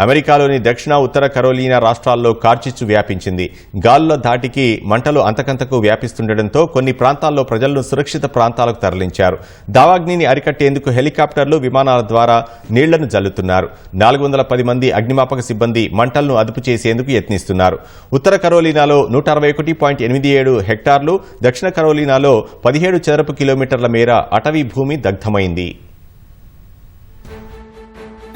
అమెరికాలోని దక్షిణ ఉత్తర కరోలినా రాష్ట్రాల్లో కార్చిచ్చు వ్యాపించింది. గాల్లో ధాటికి మంటలు అంతకంతకు వ్యాపిస్తుండటంతో కొన్ని ప్రాంతాల్లో ప్రజలను సురక్షిత ప్రాంతాలకు తరలించారు. దావాగ్నిని అరికట్టేందుకు హెలికాప్టర్లు విమానాల ద్వారా నీళ్ళను జల్లుతున్నారు. నాలుగు వందల పది మంది అగ్నిమాపక సిబ్బంది మంటలను అదుపు చేసేందుకు యత్నిస్తున్నారు. ఉత్తర కరోలినాలో నూట అరవై ఒకటి పాయింట్ ఎనిమిది ఏడు హెక్టార్లు దక్షిణ కరోలినాలో పదిహేడు చదరపు కిలోమీటర్ల మేర అటవీ భూమి దగ్ధమైంది.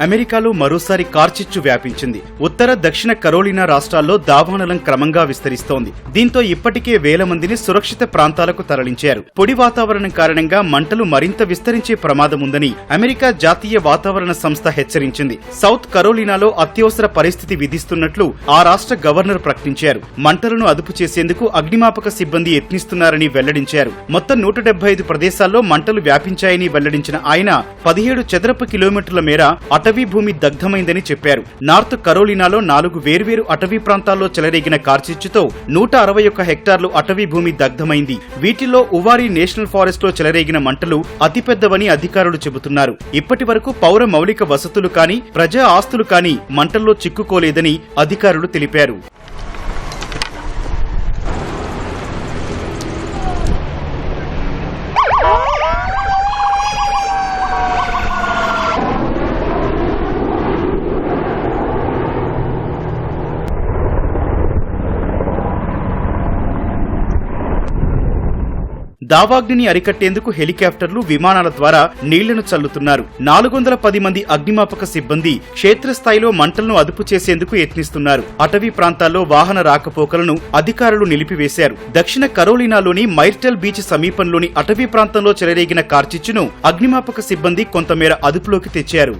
అమెరికాలో మరోసారి కార్చిచ్చు వ్యాపించింది. ఉత్తర దక్షిణ కరోలినా రాష్ట్రాల్లో దావానలం క్రమంగా విస్తరిస్తోంది. దీంతో ఇప్పటికే వేల మందిని సురక్షిత ప్రాంతాలకు తరలించారు. పొడి వాతావరణం కారణంగా మంటలు మరింత విస్తరించే ప్రమాదం ఉందని అమెరికా జాతీయ వాతావరణ సంస్థ హెచ్చరించింది. సౌత్ కరోలినాలో అత్యవసర పరిస్థితి విధిస్తున్నట్లు ఆ రాష్ట్ర గవర్నర్ ప్రకటించారు. మంటలను అదుపు చేసేందుకు అగ్నిమాపక సిబ్బంది యత్నిస్తున్నారని వెల్లడించారు. మొత్తం నూట డెబ్బై ఐదు ప్రదేశాల్లో మంటలు వ్యాపించాయని వెల్లడించిన ఆయన పదిహేడు చదరపు కిలోమీటర్ల మేర అటవీ భూమి దగ్ధమైందని చెప్పారు. నార్త్ కరోలినాలో నాలుగు వేర్వేరు అటవీ ప్రాంతాల్లో చెలరేగిన కార్చిచ్చుతో నూట అరవై ఒక్క హెక్టార్లు అటవీ భూమి దగ్ధమైంది. వీటిలో ఉవారి నేషనల్ ఫారెస్ట్లో చెలరేగిన మంటలు అతిపెద్దవని అధికారులు చెబుతున్నారు. ఇప్పటి వరకు పౌర మౌలిక వసతులు కానీ ప్రజా ఆస్తులు కానీ మంటల్లో చిక్కుకోలేదని అధికారులు తెలిపారు. దావాగ్నిని అరికట్టేందుకు హెలికాప్టర్లు విమానాల ద్వారా నీళ్ళను చల్లుతున్నారు. నాలుగు వందల పది మంది అగ్నిమాపక సిబ్బంది క్షేత్రస్థాయిలో మంటలను అదుపు చేసేందుకు యత్నిస్తున్నారు. అటవీ ప్రాంతాల్లో వాహన రాకపోకలను అధికారులు నిలిపివేశారు. దక్షిణ కరోలినాలోని మైర్టల్ బీచ్ సమీపంలోని అటవీ ప్రాంతంలో చెలరేగిన కార్చిచ్చును అగ్నిమాపక సిబ్బంది కొంతమేర అదుపులోకి తెచ్చారు.